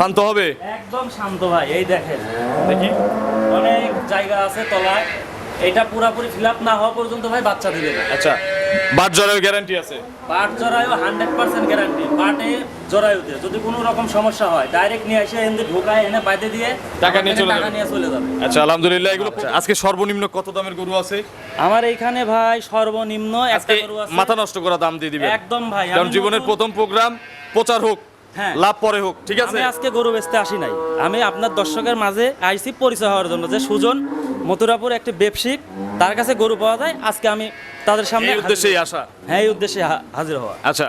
শান্ত হবে? একদম শান্ত ভাই এই দেখেন দেখি। অনেক জায়গা আছে তলায় এটা পুরাপুরি ফিল আপ না হওয়া পর্যন্ত ভাই বাচ্চা দিবে না। আচ্ছা বাদ জরায়ু গ্যারান্টি আছে? পাট জরায়ু হান্ড্রেড পার্সেন্ট গ্যারান্টি পাটে জরায়ুতে যদি কোনো রকম সমস্যা হয় ডাইরেক্ট নিয়ে এসে এনে ঢোকায় এনে বাইতে দিয়ে টাকা নিয়ে চলে টাকা যাবে। নিয়ে চলে যাবে। আচ্ছা আলহামদুলিল্লাহ এগুলো আজকে সর্বনিম্ন কত দামের গরু আছে? আমার এইখানে ভাই সর্বনিম্ন একটা গরু আছে। মাথা নষ্ট করা দাম দিয়ে দিবেন। একদম ভাই কারণ জীবনের প্রথম প্রোগ্রাম প্রচার হোক। লাভ পরে হোক ঠিক আছে? আমি আজকে গরু বেচতে আসি নাই। আমি আপনার দর্শকের মাঝে আইসি পরিচয় হওয়ার জন্য যে সুজন মথুরাপুর একটি ব্যবসায়িক তার কাছে গরু পাওয়া যায়। আজকে আমি তাদের সামনে এই উদ্দেশ্যেই আসা। হ্যাঁ এই উদ্দেশ্যে হাজির হওয়া। আচ্ছা।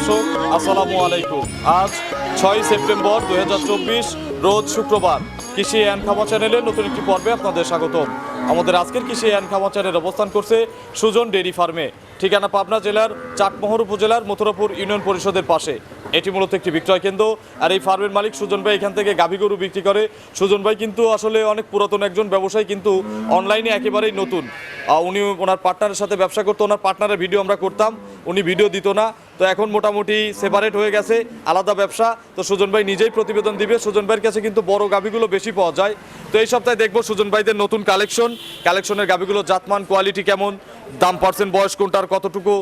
দর্শক, আসসালামু আলাইকুম। আজ ছয় সেপ্টেম্বর দুই হাজার চব্বিশ, রোজ শুক্রবার কৃষি অ্যান্ড খামা চ্যানেলের নতুন একটি পর্বে আপনাদের স্বাগত আমাদের আজকের কৃষি অ্যান্ড খামা চ্যানেল অবস্থান করছে সুজন ডেরি ফার্মে। ঠিকানা পাবনা জেলার চাটমোহর উপজেলার মথুরাপুর ইউনিয়ন পরিষদের পাশে। এটি মূলত একটি বিক্রয় কেন্দ্র। আর এই ফার্মের মালিক সুজন ভাই এখান থেকে গাভী গরু বিক্রি করে। সুজন ভাই কিন্তু আসলে অনেক পুরাতন একজন ব্যবসায়ী, কিন্তু অনলাইনে একেবারেই নতুন। উনি ওনার পার্টনারের সাথে ব্যবসা করতো, ওনার পার্টনারের ভিডিও আমরা করতাম। উনি ভিডিও দিত না। তো এখন মোটামুটি সেপারেট হয়ে গেছে, আলাদা ব্যবসা। তো সুজন ভাই নিজেই প্রতিবেদন দিবে। সুজন ভাইয়ের কাছে কিন্তু বড় গাভীগুলো বেশি পাওয়া যায়। তো এই সপ্তাহে দেখব সুজন ভাইদের নতুন কালেকশন কালেকশনের গাভীগুলো জাতমান কোয়ালিটি কেমন, দাম পার্সেন্ট বয়স কোনটার কতটুকু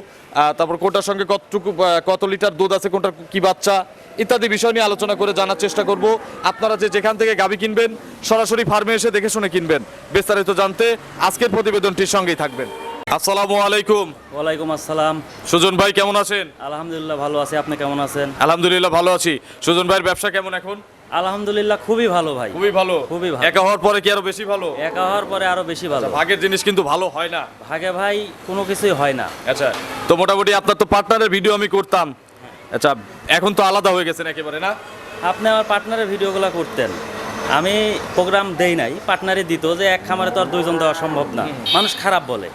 তারপর কোনটার সঙ্গে কতটুকু কত লিটার দুধ আছে কোনটার কি বাচ্চা ইত্যাদি বিষয় নিয়ে আলোচনা করে জানার চেষ্টা করব। আপনারা যে যেখান থেকে গাভী কিনবেন সরাসরি ফার্মে এসে দেখে শুনে কিনবেন। বিস্তারিত জানতে আজকের প্রতিবেদনটির সঙ্গেই থাকবেন। আসসালামু আলাইকুম। ওয়ালাইকুম আসসালাম। সুজন ভাই কেমন আছেন? আলহামদুলিল্লাহ ভালো আছি আপনি কেমন আছেন? আলহামদুলিল্লাহ ভালো আছি। সুজন ভাইয়ের ব্যবসা কেমন এখন? আলহামদুলিল্লাহ খুবই ভালো ভাই। খুবই ভালো। খুবই ভালো। একা হওয়ার পরে কি আরও বেশি ভালো? একা হওয়ার পরে আরও বেশি ভালো। ভাগের জিনিস কিন্তু ভালো হয় না। ভাগে ভাই কোনো কিছুই হয় না। আচ্ছা তো মোটামুটি আপনার তো পার্টনারের ভিডিও আমি করতাম। আচ্ছা এখন তো আলাদা হয়ে গেছেন একেবারে না? আপনি আমার পার্টনারের ভিডিওগুলো করতেন। আমি প্রোগ্রাম দেই নাই পার্টনারে দিত যে এক খামারে তো আর দুইজন দেওয়া সম্ভব না। মানুষ খারাপ বলে।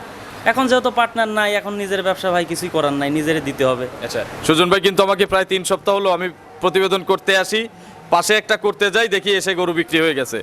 এখন যেহেতু পার্টনার নাই এখন নিজের ব্যবসা ভাই কিছুই করার নাই নিজেরই দিতে হবে। আচ্ছা সুজন ভাই কিন্তু আমাকে প্রায় তিন সপ্তাহ হলো আমি প্রতিবেদন করতে আসি। পাশে একটা করতে যাই দেখি এসে গরু বিক্রি হয়ে গেছে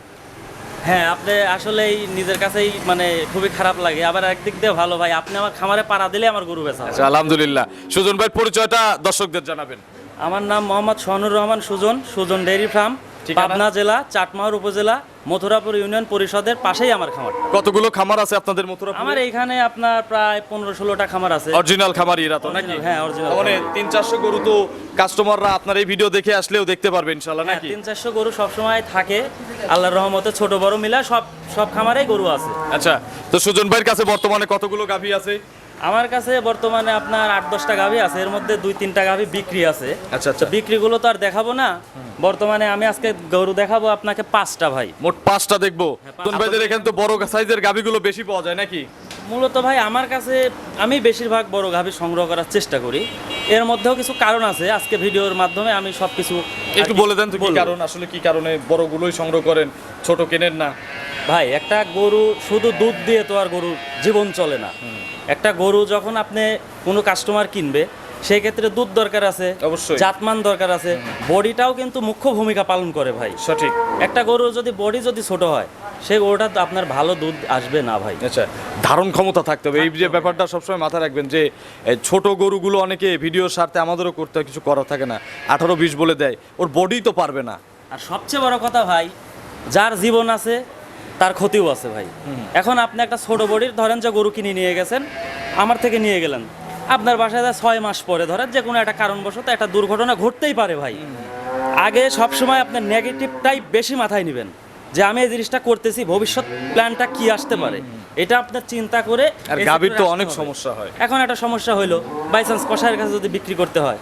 হ্যাঁ আপনি আসলেই নিজের কাছেই মানে খুবই খারাপ লাগে আবার একদিক দিয়ে ভালো ভাই আপনি আমার খামারে পাড়া দিলে আমার গরু বেচা। আচ্ছা আলহামদুলিল্লাহ সুজন ভাই পরিচয়টা দর্শকদের জানাবেন আমার নাম মোহাম্মদ সোহানুর রহমান সুজন সুজন ডেইরি ফার্ম? পাবনা জেলা চাটমাহর উপজেলা মথুরাপুর ইউনিয়ন পরিষদের পাশেই আমার খামার। কতগুলো খামার আছে আপনাদের মথুরা আমার এইখানে আপনার প্রায় পনেরো ষোলোটা খামার আছে। অরিজিনাল খামারি এরা তো নাকি? হ্যাঁ, original মানে তিন চারশো গরু তো কাস্টমাররা আপনার এই ভিডিও দেখে আসলেও দেখতে পারবে ইনশাল্লাহ হ্যাঁ নাকি? তিন চারশো গরু সবসময় থাকে আল্লাহর রহমতে ছোট বড় মিলা সব সব খামারেই গরু আছে। আচ্ছা তো সুজন ভাইয়ের কাছে বর্তমানে কতগুলো গাভী আছে? আমার কাছে বর্তমানে আপনার আট দশটা গাভি আছে। এর মধ্যে দুই তিনটা গাভি বিক্রি আছে। আচ্ছা আচ্ছা। বিক্রিগুলো তো আর দেখাবো না। বর্তমানে আমি আজকে গরু দেখাবো আপনাকে পাঁচটা ভাই। মোট পাঁচটা দেখব। তোন ভাইদের এখানে তো বড় সাইজের গাভিগুলো বেশি পাওয়া যায় নাকি? মূলত ভাই আমার কাছে আমি বেশিরভাগ বড় গাভি সংগ্রহ করার চেষ্টা করি। এর মধ্যেও কিছু কারণ আছে। আজকে ভিডিওর মাধ্যমে আমি সব কিছু একটু বলে দেন তো কি কারণ আসলে কি কারণে বড়গুলোই সংগ্রহ করেন ছোট কেনেন না? ভাই একটা গরু শুধু দুধ দিয়ে তো আর গরুর জীবন চলে না। একটা গরু যখন আপনি কোনো কাস্টমার কিনবে সেই ক্ষেত্রে দুধ দরকার আছে অবশ্যই। জাতমান দরকার আছে বডিটাও কিন্তু মুখ্য ভূমিকা পালন করে ভাই। সঠিক। একটা গরু যদি বডি যদি ছোট হয় সেই গরুটা আপনার ভালো দুধ আসবে না ভাই। আচ্ছা ধারণ ক্ষমতা থাকতে হবে। এই যে ব্যাপারটা সবসময় মাথায় রাখবেন যে ছোট গরুগুলো অনেকে ভিডিওর স্বার্থে আমাদেরও করতে হয় কিছু করা থাকে না। আঠারো বিশ বলে দেয়। ওর বডি তো পারবে না। আর সবচেয়ে বড় কথা ভাই যার জীবন আছে তার ক্ষতিও আছে ভাই। এখন আপনি একটা ছোট বডির ধরেন যে গরু কিনে নিয়ে গেছেন আমার থেকে নিয়ে গেলেন। আপনার বাসায় যা ছয় মাস পরে ধরেন যে কোনো একটা কারণবশত একটা দুর্ঘটনা ঘটতেই পারে ভাই। আগে সব সময় আপনার নেগেটিভটাই বেশি মাথায় নেবেন যে আমি এই জিনিসটা করতেছি ভবিষ্যৎ প্ল্যানটা কি আসতে পারে? এটা আপনার চিন্তা করে আর গাভীর তো অনেক সমস্যা হয়। এখন একটা সমস্যা হইল বাই চান্স কষায়ের কাছে যদি বিক্রি করতে হয়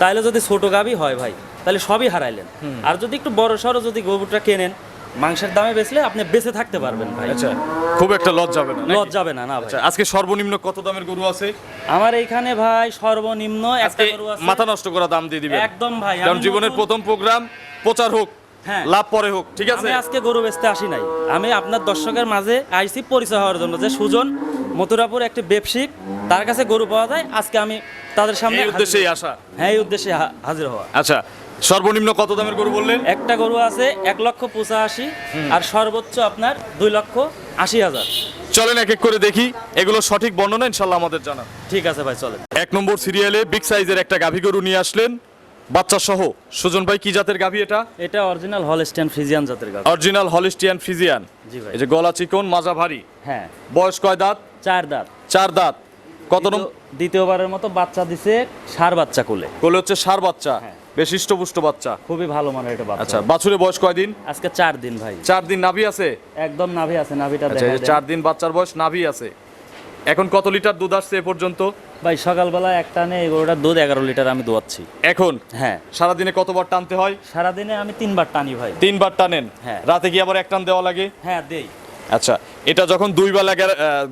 তাহলে যদি ছোট গাবি হয় ভাই তাহলে সবই হারাইলেন। আর যদি একটু বড় সড়ো যদি গরুটা কেনেন মাংসের দামে বেচলে আপনি বেঁচে থাকতে পারবেন ভাই। আচ্ছা খুব একটা লজ যাবে না লজ যাবে না না ভাই। আচ্ছা আজকে সর্বনিম্ন কত দামের গরু আছে? আমার এইখানে ভাই সর্বনিম্ন একটা গরু আছে। মাথা নষ্ট করা দাম দিয়ে দিবেন। একদম ভাই কারণ জীবনের প্রথম প্রোগ্রাম প্রচার হোক হ্যাঁ। লাভ পরে হোক ঠিক আছে? আমি আজকে গরু বেচতে আসি নাই। আমি আপনার দর্শকের মাঝে আইসি পরিচয় হওয়ার জন্য যে সুজন মথুরাপুর একটি ব্যবসায়িক তার কাছে গরু পাওয়া যায়। আজকে আমি তাদের সামনে উদ্দেশ্যেই আসা। হ্যাঁ এই উদ্দেশ্যে হাজির হওয়া। আচ্ছা সর্বনিম্ন কত দামের গরু বললেন? একটা গরু আছে এক লক্ষ পঁচাশি আর সর্বোচ্চ আপনার দুই লক্ষ আশি হাজার। চলেন এক এক করে দেখি এগুলো সঠিক বর্ণনা ইনশাল্লাহ আমাদের জানা। ঠিক আছে ভাই চলেন। এক নম্বর সিরিয়ালে বিগ সাইজের একটা গাভী গরু নিয়ে আসলেন বাচ্চা সহ সুজন ভাই কি জাতের গাভী এটা? এটা অরিজিনাল হলস্টেন ফ্রিজিয়ান জাতের গাছ অরিজিনাল হলিস্টিয়ান ফ্রিজিয়ান। জি ভাই। এই যে গলা চিকন মাজা ভারী। হ্যাঁ। বয়স কয় দাঁত? চার দাঁত। চার দাঁত। কত নম্বর দ্বিতীয়বারের মতো বাচ্চা দিছে সার বাচ্চা কোলে। কোলে হচ্ছে সার বাচ্চা। হ্যাঁ। বেশ হৃষ্টপুষ্ট বাচ্চা। খুবই ভালো মানের এটা বাচ্চা। আচ্ছা বাছুরের বয়স কয়দিন? আজকে চার দিন ভাই। চার দিন নাভি আছে? একদম নাভি আছে নাভিটা আচ্ছা এই যে চার দিন বাচ্চার বয়স নাভি আছে। এখন কত লিটার দুধ আসছে এ পর্যন্ত? ভাই সকালবেলা এক টানে গরুটার দুধ এগারো লিটার আমি দোয়াচ্ছি। এখন? হ্যাঁ। সারাদিনে কতবার টানতে হয়? সারাদিনে আমি তিনবার টানি ভাই। তিনবার টানেন? হ্যাঁ। রাতে কি আবার এক টান দেওয়া লাগে? হ্যাঁ দেই। আচ্ছা এটা যখন দুই বেলা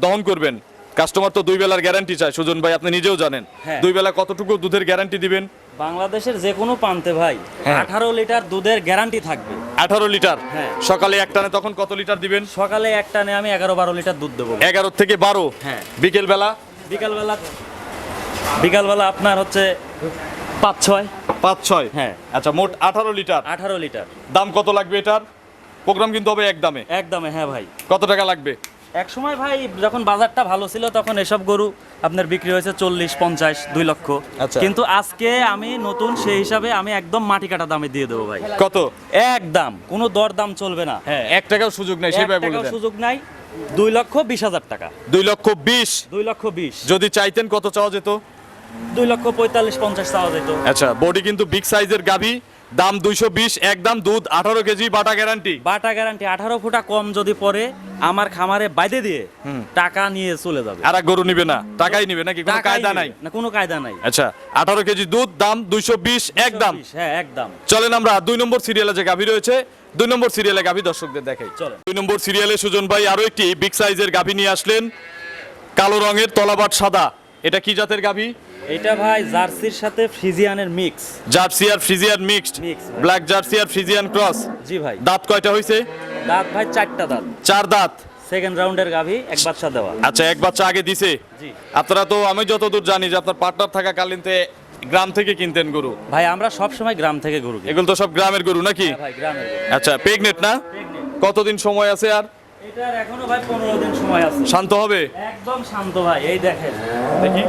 দহন করবেন কাস্টমার তো দুই বেলার গ্যারান্টি চায় সুজন ভাই আপনি নিজেও জানেন। হ্যাঁ। দুই বেলা কতটুকু দুধের গ্যারান্টি দিবেন? বাংলাদেশের যে কোনো প্রান্তে ভাই হ্যাঁ। আঠারো লিটার দুধের গ্যারান্টি থাকবে। আঠারো লিটার? হ্যাঁ। সকালে এক টানে তখন কত লিটার দিবেন? সকালে এক টানে আমি এগারো বারো লিটার দুধ দেবো। এগারো থেকে বারো? হ্যাঁ। বিকেল বেলা বিকালবেলা বিকালবেলা আপনার হচ্ছে পাঁচ ছয়। পাঁচ ছয়? হ্যাঁ। আচ্ছা মোট আঠারো লিটার। আঠারো লিটার। দাম কত লাগবে এটার? প্রোগ্রাম কিন্তু হবে এক দামে। একদমে হ্যাঁ ভাই। কত টাকা লাগবে? এক সময় ভাই যখন বাজারটা ভালো ছিল তখন এসব গরু আপনার বিক্রি হয়েছে চল্লিশ পঞ্চাশ দুই লক্ষ। আচ্ছা। কিন্তু আজকে আমি নতুন সেই হিসাবে আমি একদম মাটি কাটা দামে দিয়ে দেবো ভাই। কত? একদম কোনো দর দাম চলবে না। হ্যাঁ এক টাকাও সুযোগ নেই সেভাবে বলে সুযোগ নাই দুই লক্ষ বিশ হাজার টাকা। দুই লক্ষ বিশ? দুই লক্ষ বিশ। যদি চাইতেন কত চাওয়া যেত? দুই লক্ষ পঁয়তাল্লিশ পঞ্চাশ চাওয়া যেত। আচ্ছা বডি কিন্তু বিগ সাইজের গাভী। দাম দুইশো বিশ একদম দুধ আঠারো কেজি বাটা গ্যারান্টি বাটা গ্যারান্টি আঠারো ফুটা কম যদি পরে আমার খামারে বাইদে দিয়ে টাকা নিয়ে চলে যাবে। আর গরু নিবে না টাকাই নিবে নাকি? কোনো কায়দা নাই? না কোনো কায়দা নাই। আচ্ছা আঠারো কেজি দুধ দাম দুইশো বিশ একদম 220, হ্যাঁ একদম চলেন আমরা দুই নম্বর সিরিয়ালে যে গাভী রয়েছে দুই নম্বর সিরিয়ালে গাভী দর্শকদের দেখাই। চলেন। দুই নম্বর সিরিয়ালে সুজন ভাই আরও একটি বিগ সাইজের গাভী নিয়ে আসলেন। কালো রঙের তলাবাট সাদা। এটা কি জাতের গাভী? এটা ভাই জার্সির সাথে ফ্রিজিয়ানের মিক্স। জার্সি আর ফ্রিজিয়ান মিক্সড। ব্ল্যাক জার্সি আর ফ্রিজিয়ান ক্রস। জি ভাই। দাঁত কয়টা হয়েছে দাঁত ভাই চারটা দাঁত। চার দাঁত। সেকেন্ড রাউন্ডের গাভি এক বাচ্চা দেওয়া। আচ্ছা এক বাচ্চা আগে দিছে। জি। আপনারা তো আমি যতদূর জানি যে আপনার পার্টনার থাকা কালীনতে গ্রাম থেকে কিনতেন গরু। ভাই আমরা সব সময় গ্রাম থেকে গরু এগুলো তো সব গ্রামের গরু নাকি? হ্যাঁ ভাই গ্রামের আচ্ছা প্রেগনেট না? কতদিন সময় আছে আর? এটার এখনও ভাই পনেরো দিন সময় আছে। শান্ত হবে? একদম শান্ত ভাই এই দেখেন দেখি।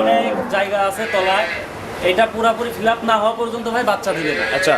অনেক জায়গা আছে তলায়। এটা পুরাপুরি ফিল আপ না হওয়া পর্যন্ত ভাই বাচ্চা দিবে না। আচ্ছা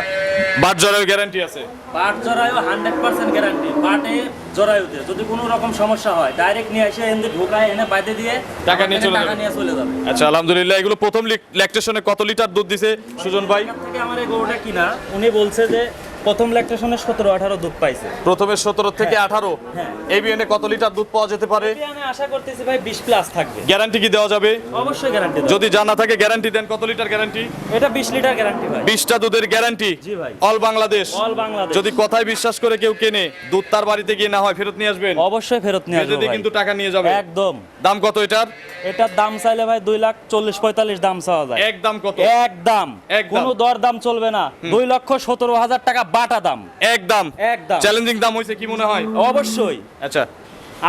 বাট জরার গ্যারান্টি আছে? পাট জরায়ু হান্ড্রেড পার্সেন্ট গ্যারান্টি জরায়ুতে যদি কোনো রকম সমস্যা হয় ডাইরেক্ট নিয়ে এসে এনে ঢোকায় এনে বাইরে দিয়ে টাকা নিয়ে চলে টাকা যাবে। নিয়ে চলে যাবে। আচ্ছা আলহামদুলিল্লাহ এগুলো প্রথম ল্যাকটেশনে কত লিটার দুধ দিছে সুজন ভাই? থেকে আমার এই গরুটা কিনা উনি বলছে যে প্রথম ল্যাকটেশনে সতেরো আঠারো দুধ পাইছে। প্রথমে সতেরো থেকে আঠারো। হ্যাঁ। এই বিএনে কত লিটার দুধ পাওয়া যেতে পারে? আশা করতেছি ভাই বিশ প্লাস থাকবে। গ্যারান্টি কি দেওয়া যাবে? অবশ্যই গ্যারান্টি যদি জানা থাকে গ্যারান্টি দেন কত লিটার গ্যারান্টি? এটা বিশ লিটার গ্যারান্টি ভাই। বিশটা দুধের গ্যারান্টি? জি ভাই। অল বাংলাদেশ। অল বাংলাদেশ। যদি কথায় বিশ্বাস করে কেউ কেনে দুধ তার বাড়িতে গিয়ে না হয় ফেরত নিয়ে আসবেন? অবশ্যই ফেরত নিয়ে ফেরত আসব দিয়ে ভাই। কিন্তু টাকা নিয়ে যাবে। একদম। দাম কত এটার? এটার দাম চাইলে ভাই দুই লাখ চল্লিশ পঁয়তাল্লিশ দাম চাওয়া যায়। একদম কত? একদম। কোনো দর দাম। চলবে না। দুই লক্ষ সতেরো হাজার টাকা বাটা দাম। একদম। একদম। চ্যালেঞ্জিং দাম হয়েছে কি মনে হয়? অবশ্যই। আচ্ছা।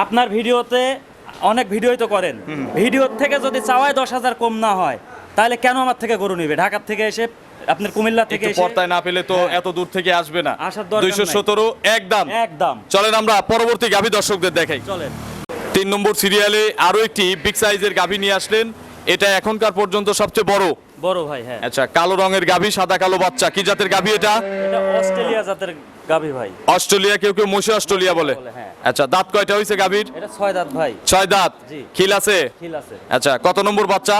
আপনার ভিডিওতে অনেক ভিডিওই তো করেন। ভিডিওর থেকে যদি চাওয়ায় দশ হাজার কম না হয় তাহলে কেন আমার থেকে গরু নিবে? ঢাকার থেকে এসে আপনার কুমিল্লা থেকে পর্দায় না পেলে তো হ্যাঁ। এত দূর থেকে আসবে না। দুইশো সতেরো একদম। একদম। চলেন আমরা পরবর্তী গাভী দর্শকদের দেখাই। চলেন। তিন নম্বর সিরিয়ালে আরও একটি বিগ সাইজের গাভী নিয়ে আসলেন। এটা এখনকার পর্যন্ত সবচেয়ে বড়। বড় ভাই হ্যাঁ। আচ্ছা কালো রঙের গাভী সাদা কালো বাচ্চা কি জাতের গাভী এটা? এটা অস্ট্রেলিয়া জাতের গাভী ভাই। অস্ট্রেলিয়া কেউ কেউ মশি অস্ট্রেলিয়া বলে। বলে, হ্যাঁ। আচ্ছা দাঁত কয়টা হয়েছে গাভীর? এটা ছয় দাঁত ভাই। ছয় দাঁত? জি। খিল আছে? খিল আছে। আচ্ছা কত নম্বর বাচ্চা?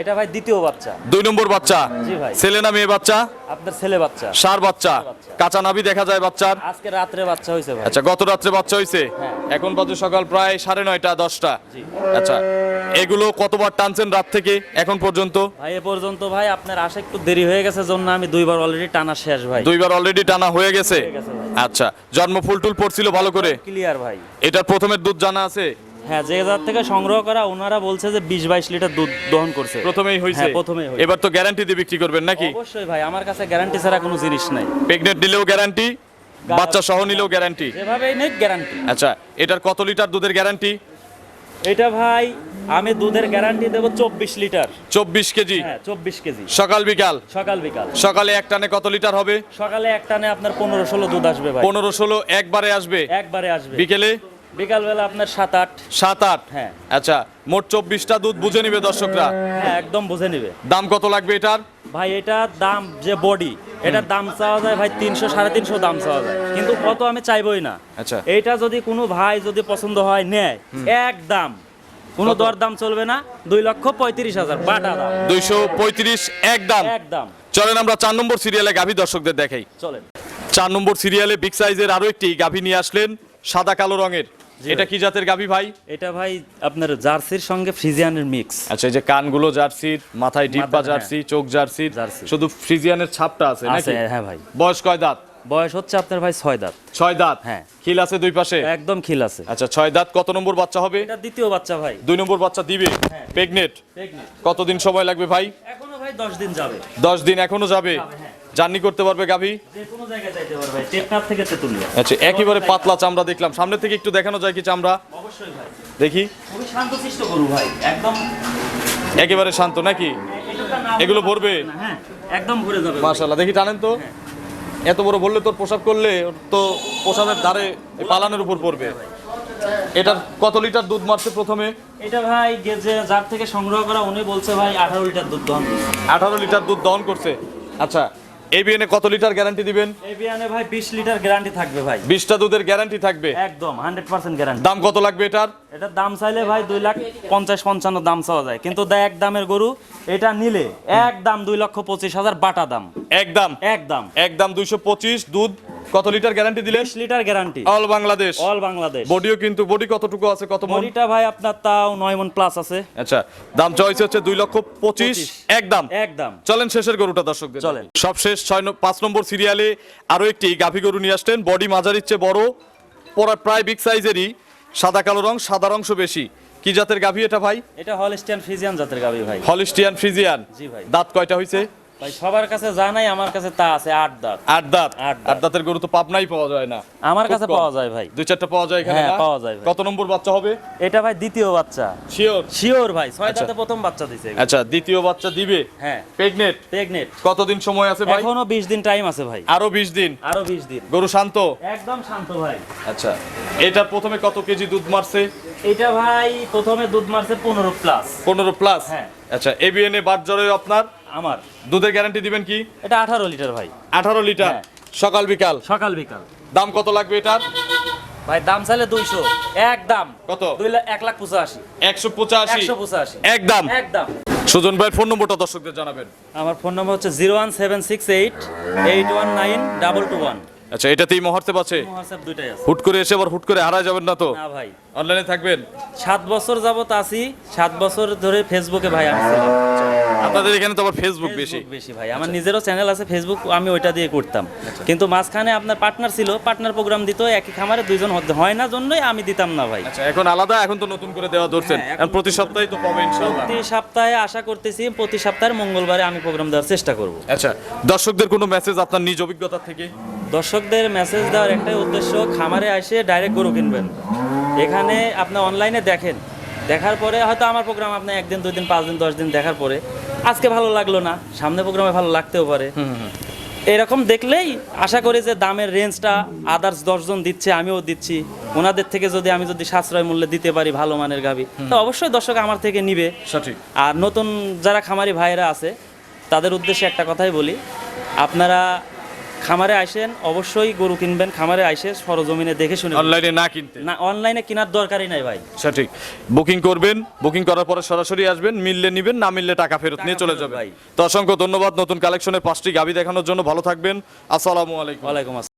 এটা ভাই দ্বিতীয় বাচ্চা। দুই নম্বর বাচ্চা? জি ভাই। ছেলে না মেয়ে বাচ্চা? আপনার ছেলে বাচ্চা। সার বাচ্চা। কাঁচা নাভি দেখা যায় বাচ্চার? আজকে রাত্রে বাচ্চা হয়েছে ভাই। আচ্ছা গত রাত্রে বাচ্চা হয়েছে হ্যাঁ। এখন বাজে সকাল প্রায় সাড়ে নয়টা দশটা। জি। আচ্ছা এগুলো কতবার টানছেন রাত থেকে এখন পর্যন্ত? ভাই এ পর্যন্ত ভাই আপনার আসা একটু দেরি হয়ে গেছে জন্য আমি দুইবার অলরেডি টানা শেষ ভাই। দুইবার অলরেডি টানা হয়ে গেছে। আচ্ছা জন্ম ফুল টুল পড়ছিল ভালো করে? ক্লিয়ার ভাই। এটার প্রথমের দুধ জানা আছে? হ্যাঁ যে জাত থেকে সংগ্রহ করা ওনারা বলছে যে বিশ বাইশ লিটার দুধ দহন করছে। প্রথমেই হয়েছে? হ্যাঁ, প্রথমেই। এবার তো গ্যারান্টি দিয়ে বিক্রি করবেন নাকি? অবশ্যই ভাই আমার কাছে গ্যারান্টি ছাড়া কোনো জিনিস নাই। প্রেগনেন্ট দিলেও গ্যারান্টি বাচ্চা সহ নিলেও গ্যারান্টি যেভাবেই নেই গ্যারান্টি আচ্ছা এটার কত লিটার দুধের গ্যারান্টি এটা ভাই আমি দুধের গ্যারান্টি দেবো চব্বিশ লিটার। চব্বিশ কেজি? হ্যাঁ চব্বিশ কেজি। সকাল বিকাল? সকাল বিকাল। সকালে এক টানে কত লিটার হবে? সকালে এক টানে আপনার পনেরো ষোলো দুধ আসবে ভাই। পনেরো ষোলো একবারে আসবে? একবারে আসবে। বিকেলে? বিকালবেলা আপনার সাত আট। সাত আট? হ্যাঁ। আচ্ছা মোট চব্বিশটা দুধ বুঝে নিবে দর্শকরা। হ্যাঁ একদম বুঝে নিবে। দাম কত লাগবে এটার? ভাই এটার দাম যে বডি এটার দাম চাওয়া যায় ভাই তিনশো সাড়ে তিনশো দাম চাওয়া যায়। কিন্তু কত আমি চাইবই না। আচ্ছা। এইটা যদি কোনো ভাই যদি পছন্দ হয় নেয়। এক দাম। কোনো কত? দর দাম চলবে না। দুই লক্ষ পঁয়ত্রিশ হাজার বাটা দাম। দুইশো পঁয়ত্রিশ এক দাম। এক দাম। চলেন আমরা চার নম্বর সিরিয়ালে গাভী দর্শকদের দেখাই। চলেন। চার নম্বর সিরিয়ালে বিগ সাইজের আরও একটি গাভী নিয়ে আসলেন সাদা কালো রঙের। এটা। কি জাতের গাভী ভাই? এটা ভাই আপনার জার্সির সঙ্গে ফ্রিজিয়ানের মিক্স। আচ্ছা এই যে কানগুলো জার্সির মাথায় ডিব্বা জার্সি চোখ জার্সির জার্সি। শুধু ফ্রিজিয়ানের ছাপটা আছে নাকি? হ্যাঁ ভাই। বয়স কয় দাঁত? বয়স হচ্ছে আপনার ভাই ছয় দাঁত। ছয় দাঁত? হ্যাঁ। খিল আছে দুই পাশে? একদম খিল আছে। আচ্ছা ছয় দাঁত কত নম্বর বাচ্চা হবে? এটা দ্বিতীয় বাচ্চা ভাই। দুই নম্বর বাচ্চা দিবে? হ্যাঁ। প্রেগনেট কতদিন সময় লাগবে ভাই? এখনও ভাই দশ দিন যাবে। দশ দিন এখনও যাবে হ্যাঁ। জার্নি করতে পারবে গাভী? আচ্ছা একেবারে পাতলা চামড়া দেখলাম। সামনে থেকে একটু দেখানো যায় কি চামড়া? দেখি। একেবারে শান্ত নাকি? এগুলো ভরবে? হ্যাঁ একদম ভরে যাবে মাশাল্লাহ দেখি টানেন তো। এত বড় বললে তোর পোশাক করলে তো পোশাকের ধারে পালানের উপর পড়বে। এটার কত লিটার দুধ মারছে প্রথমে? এটা ভাই যে যার থেকে সংগ্রহ করা উনি বলছে ভাই আঠারো লিটার দুধ দহন আঠারো লিটার দুধ দহন করছে। আচ্ছা এই বিএনে কত লিটার গ্যারান্টি দিবেন? এবিএনে ভাই বিশ লিটার গ্যারান্টি থাকবে ভাই। বিশটা দুধের গ্যারান্টি থাকবে? একদম হান্ড্রেড পার্সেন্ট গ্যারান্টি দাম কত লাগবে এটার? এটার দাম চাইলে ভাই 2 লাখ পঞ্চাশ পঞ্চান্ন দাম চাওয়া যায়। কিন্তু দা এক দামের গরু এটা নিলে এক দাম 2 লক্ষ পঁচিশ হাজার বাটা দাম। একদম একদম একদম দুইশো পঁচিশ দুধ কত লিটার গ্যারান্টি দিলেন? বিশ litre guarantee all Bangladesh all Bangladesh বডিও কিন্তু বডি কতটুকু আছে কত মন? বডিটা ভাই আপনার তাও নয় মন প্লাস আছে। আচ্ছা দাম চয়েছে হচ্ছে দুই লক্ষ পঁচিশ। একদম। একদম। চলেন শেষের গরুটা দর্শকদের চলেন। সব শেষ ছয় ন- পাঁচ নম্বর সিরিয়ালে আরও একটি গাভী গরু নিয়ে আসলেন বডি মাঝারির চেয়ে বড় পরা প্রায় বিগ সাইজেরই সাদা কালো রং সাদা অংশ বেশি। কি জাতের গাভী এটা ভাই? এটা হলস্টিয়ান ফিজিয়ান জাতের গাবি ভাই। হলিস্টিয়ান ফ্রিজিয়ান জি ভাই। দাঁত কয়টা হয়েছে ভাই সবার কাছে যা নাই আমার কাছে তা আছে আট দাঁত। আট দাঁত? আট দাঁতের গরু তো পাবনাই পাওয়া যায় না। আমার কাছে পাওয়া যায় ভাই। দুই চারটা পাওয়া যায় এখানে হ্যাঁ, পাওয়া যায় কত নম্বর বাচ্চা হবে? এটা ভাই দ্বিতীয় বাচ্চা। শিওর শিওর ভাই ছয় আচ্ছা। দাঁতে প্রথম বাচ্চা দিছে আচ্ছা দ্বিতীয় বাচ্চা দিবে? হ্যাঁ। প্রেগনেট প্রেগনেট কতদিন সময় আছে ভাই? এখনও বিশ দিন টাইম আছে ভাই। আরও বিশ দিন? আরও বিশ দিন। গরু শান্ত? একদম শান্ত ভাই। আচ্ছা। এটা প্রথমে কত কেজি দুধ মারছে? এটা ভাই প্রথমে দুধ মারছে পনেরো প্লাস পনেরো প্লাস হ্যাঁ। আচ্ছা এবিএনএ বাদ জ্বরে আপনার? আমার। দুধের গ্যারান্টি দিবেন কি? এটা আঠারো লিটার ভাই। আঠারো লিটার? হ্যাঁ। সকাল বিকাল? সকাল বিকাল। দাম কত লাগবে এটার? ভাই দাম চাইলে দুইশো। এক দাম। কত? দুই লাখ এক লাখ পঁচাশি। একশো পঁচাশি? একশো পঁচাশি। একদম একদম সুজন ভাইয়ের ফোন নম্বরটা দর্শকদের জানাবেন। আমার ফোন নম্বর হচ্ছে zero one seven six eight eight one nine double two one আচ্ছা এটাতেই মহার্তে আছে হোয়াটসঅ্যাপ দুইটাই আছে। হুট করে এসে আবার হুট করে হারায় যাবেন না তো? না ভাই। অনলাইনে থাকবেন? সাত বছর যাবত আছি সাত বছর ধরে ফেসবুকে ভাই আমি আপনাদের এখানে তো আবার ফেসবুক বেশি। বেশি ভাই। আমার নিজেরও চ্যানেল আছে ফেসবুক আমি ওইটা দিয়ে করতাম। কিন্তু মাঝখানে আপনার পার্টনার ছিল পার্টনার প্রোগ্রাম দিত একই খামারে দুইজন হতে। হয় না জন্যই আমি দিতাম না ভাই। আচ্ছা এখন আলাদা এখন তো নতুন করে দেওয়া ধরছেন। হ্যাঁ, প্রতি সপ্তাহে তো পাবে ইনশাআল্লাহ। প্রতি সপ্তাহে আশা করতেছি প্রতি সপ্তাহের মঙ্গলবারে আমি প্রোগ্রাম দেওয়ার চেষ্টা করব। আচ্ছা দর্শকদের কোনো মেসেজ আপনার নিজ অভিজ্ঞতা থেকে? দর্শকদের মেসেজ দেওয়ার একটাই উদ্দেশ্য খামারে এসে ডাইরেক্ট গরু কিনবেন। এখানে আপনি অনলাইনে দেখেন। দেখার পরে হয়তো আমার প্রোগ্রাম আপনি একদিন দুই দিন পাঁচ দিন দশ দিন দেখার পরে আজকে ভালো লাগল না সামনে প্রোগ্রামে ভালো লাগতেও পারে। এরকম দেখলেই আশা করি যে দামের রেঞ্জটা আদার্স দশজন দিচ্ছে আমিও দিচ্ছি। ওনাদের থেকে যদি আমি যদি সাশ্রয় মূল্যে দিতে পারি ভালো মানের গাভি তো অবশ্যই দর্শক আমার থেকে নিবে। সঠিক। আর নতুন যারা খামারি ভাইয়েরা আছে তাদের উদ্দেশ্যে একটা কথাই বলি আপনারা খামারে আসেন অবশ্যই গরু কিনবেন খামারে আসে সরজমিনে দেখে শুনে অনলাইনে না কিনতে? না অনলাইনে কেনার দরকারই নাই ভাই। সঠিক। বুকিং করবেন বুকিং করার পরে সরাসরি আসবেন মিললে নিবেন না মিললে টাকা ফেরত নিয়ে চলে যাবে যাবেন। ভাই। তো অসংখ্য ধন্যবাদ নতুন কালেকশনের পাঁচটি গাবি দেখানোর জন্য। ভালো থাকবেন। আসসালামু আলাইকুম। ওয়ালাইকুম আসসালাম।